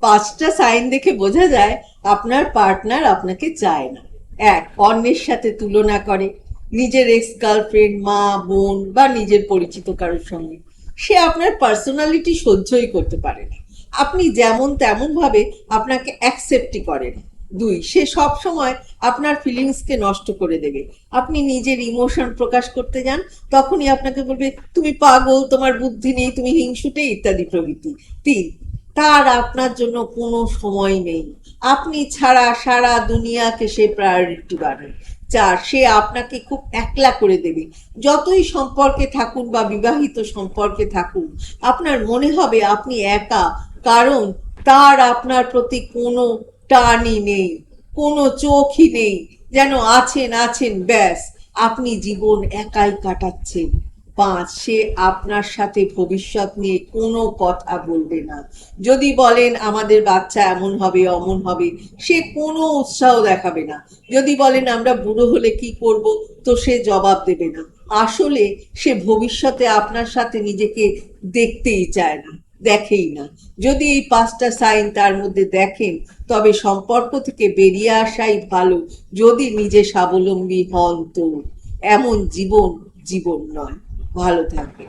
পাঁচটা সাইন দেখে বোঝা যায় আপনার পার্টনার আপনাকে চায় না। এক, অন্যের সাথে তুলনা করে। নিজের এক্স গার্লফ্রেন্ড মা, বোন বা নিজের পরিচিত কারোর সঙ্গে। সে আপনার পার্সোনালিটি সহ্যই করতে পারে না। আপনি যেমন তেমন ভাবে আপনাকে অ্যাকসেপ্টই করে না দুই, সে সব সময় আপনার ফিলিংসকে নষ্ট করে দেবে। আপনি নিজের ইমোশন প্রকাশ করতে যান, তখনই আপনাকে বলবে, তুমি পাগল, তোমার বুদ্ধি নেই, তুমি হিংসুটে, ইত্যাদি প্রভৃতি। তিন তার আপনার জন্য কোনো সময় নেই। আপনি ছাড়া সারা দুনিয়াকে সে প্রায়োরিটি বানায়। চার সে আপনাকে খুব একলা করে দেবে। যতই সম্পর্কে থাকুন বা বিবাহিত সম্পর্কে থাকুন, আপনার মনে হবে আপনি একা, কারণ তার আপনার প্রতি কোনো টানই নেই, কোনো চোখই নেই। যেন আছেন আছেন, ব্যাস, আপনি জীবন একাই কাটাচ্ছেন। পাঁচ, সে আপনার সাথে ভবিষ্যৎ নিয়ে কোনো কথা বলবে না। যদি বলেন, আমাদের বাচ্চা এমন হবে, অমন হবে, সে কোনো উৎসাহ দেখাবে না। যদি বলেন, আমরা বুড়ো হলে কি করব? তো সে জবাব দেবে না। আসলে সে ভবিষ্যতে আপনার সাথে নিজেকে দেখতেই চায় না, দেখেই না। যদি এই পাঁচটা সাইন তার মধ্যে দেখেন, তবে সম্পর্ক থেকে বেরিয়ে আসাই ভালো, যদি নিজে স্বাবলম্বী হন তো। এমন জীবন জীবন নয়। ভালো থাকবে